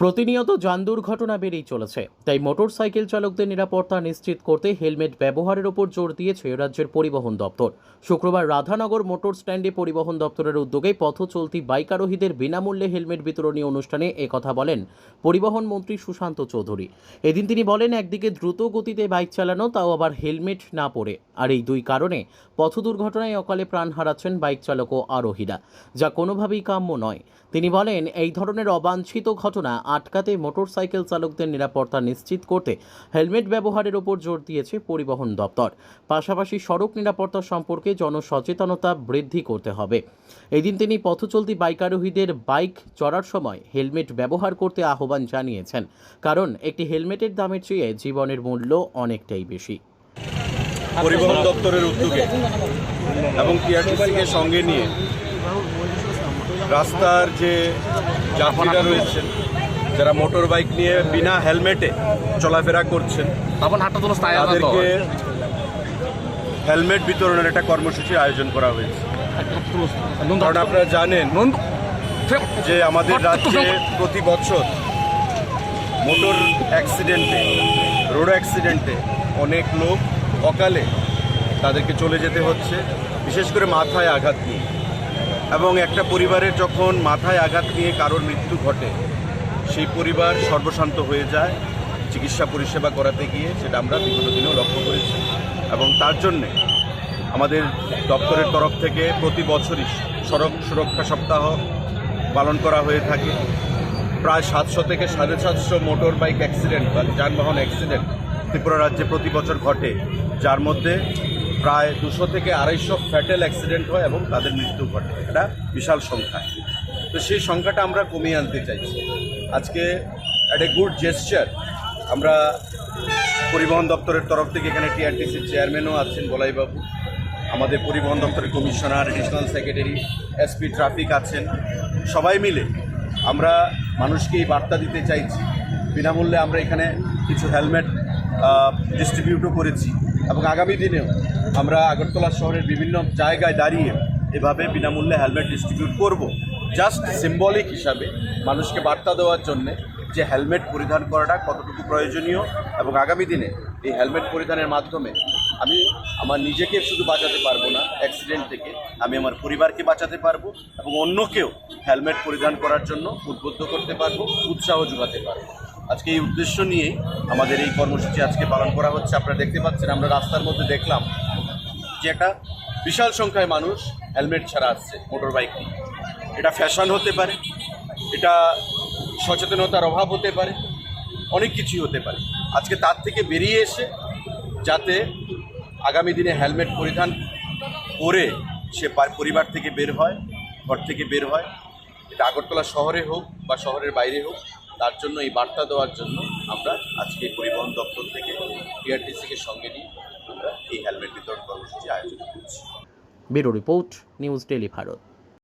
প্রতিনিয়ত যান দুর্ঘটনা বেড়েই চলেছে, তাই মোটর সাইকেল চালকদের নিরাপত্তা নিশ্চিত করতে হেলমেট ব্যবহারের ওপর জোর দিয়েছে রাজ্যের পরিবহন দপ্তর। শুক্রবার রাধানগর মোটর স্ট্যান্ডে পরিবহন দপ্তরের উদ্যোগে পথ চলতি বাইক আরোহীদের বিনামূল্যে হেলমেট বিতরণী অনুষ্ঠানে একথা বলেন পরিবহন মন্ত্রী সুশান্ত চৌধুরী। এদিন তিনি বলেন, একদিকে দ্রুত গতিতে বাইক চালানো, তাও আবার হেলমেট না পরে আর এই দুই কারণে পথ দুর্ঘটনায় অকালে প্রাণ হারাচ্ছেন বাইক চালক ও আরোহীরা, যা কোনোভাবেই কাম্য নয়। তিনি বলেন, এই ধরনের অবাঞ্ছিত ঘটনা আটকাতে মোটরসাইকেল চালকদের নিরাপত্তা নিশ্চিত করতে হেলমেট ব্যবহারের ওপর জোর দিয়েছে পরিবহন দপ্তর। পাশাপাশি সড়ক নিরাপত্তা সম্পর্কে জনসচেতনতা বৃদ্ধি করতে হবে। এদিন তিনি পথচলতি বাইক আরোহীদের বাইক চড়ার সময় হেলমেট ব্যবহার করতে আহ্বান জানিয়েছেন, কারণ একটি হেলমেটের দামের চেয়ে জীবনের মূল্য অনেকটাই বেশি। পরিবহন দপ্তরের উদ্যোগে এবং টিআরটিসিকে সঙ্গে নিয়ে রাস্তার যে যাত্রীরা রয়েছেন যারা মোটর বাইক নিয়ে বিনা হেলমেটে চলাফেরা করছেন তাদেরকে হেলমেট বিতরণের একটা কর্মসূচির আয়োজন করা হয়েছে। কারণ আপনারা জানেন যে আমাদের রাজ্যে প্রতি বছর মোটর অ্যাক্সিডেন্টে রোড অ্যাক্সিডেন্টে অনেক লোক অকালে তাদেরকে চলে যেতে হচ্ছে, বিশেষ করে মাথায় আঘাত নিয়ে। এবং একটা পরিবারের যখন মাথায় আঘাত নিয়ে কারোর মৃত্যু ঘটে, সেই পরিবার সর্বশান্ত হয়ে যায় চিকিৎসা পরিষেবা করাতে গিয়ে, সেটা আমরা বিগত দিনেও লক্ষ্য করেছি। এবং তার জন্যে আমাদের দপ্তরের তরফ থেকে প্রতি বছরই সড়ক সুরক্ষা সপ্তাহ পালন করা হয়ে থাকে। প্রায় সাতশো থেকে সাড়ে সাতশো মোটর বাইক অ্যাক্সিডেন্ট বা যানবাহন অ্যাক্সিডেন্ট ত্রিপুরা রাজ্যে প্রতি বছর ঘটে। যার মধ্যে প্রায় দুশো থেকে আড়াইশো ফ্যাটেল অ্যাক্সিডেন্ট হয় এবং তাদের মৃত্যু ঘটে। এটা বিশাল সংখ্যা। তো সেই সংখ্যাটা আমরা কমিয়ে আনতে চাইছি। আজকে অ্যাট এ গুড জেস্টার আমরা পরিবহন দপ্তরের তরফ থেকে এখানে টিআরটিসির চেয়ারম্যানও আছেন বলাইবাবু। আমাদের পরিবহন দপ্তরের commissioner additional secretary SP traffic আছেন। সবাই মিলে আমরা মানুষকে এই বার্তা দিতে চাইছি। বিনামূল্যে আমরা এখানে কিছু হেলমেট ডিস্ট্রিবিউটও করেছি। এবং আগামী দিনেও আমরা আগরতলা শহরের বিভিন্ন জায়গায় দাঁড়িয়ে এভাবে বিনামূল্যে হেলমেট ডিস্ট্রিবিউট করব। জাস্ট সিম্বলিক হিসাবে মানুষকে বার্তা দেওয়ার জন্যে যে হেলমেট পরিধান করাটা কতটুকু প্রয়োজনীয় এবং আগামী দিনে এই হেলমেট পরিধানের মাধ্যমে আমি আমার নিজেকে শুধু বাঁচাতে পারব না অ্যাক্সিডেন্ট থেকে আমি আমার পরিবারকে বাঁচাতে পারব এবং অন্যকেও হেলমেট পরিধান করার জন্য উদ্বুদ্ধ করতে পারব, উৎসাহ যোগাতে পারব। আজকে এই উদ্দেশ্য নিয়েই আমাদের এই কর্মসূচি আজকে পালন করা হচ্ছে। আপনারা দেখতে পাচ্ছেন, আমরা রাস্তার মধ্যে দেখলাম যে একটা বিশাল সংখ্যায় মানুষ হেলমেট ছাড়া আসছে, মোটর বাইক নিয়ে। এটা ফ্যাশন হতে পারে, এটা সচেতনতার অভাব হতে পারে, অনেক কিছুই হতে পারে। আজকে তার থেকে বেরিয়ে এসে যাতে আগামী দিনে হেলমেট পরিধান করে সে পরিবার থেকে বের হয়, ঘর থেকে বের হয়, এটা আগরতলা শহরে হোক বা শহরের বাইরে হোক তার জন্য এই বার্তা দেওয়ার জন্য আমরা আজকে পরিবহন দপ্তর থেকে টিআরটিসিকে সঙ্গে নিয়ে আমরা এই হেলমেট বিতরণ কর্মসূচি আয়োজন করছি। Bureau report, news daily Bharat.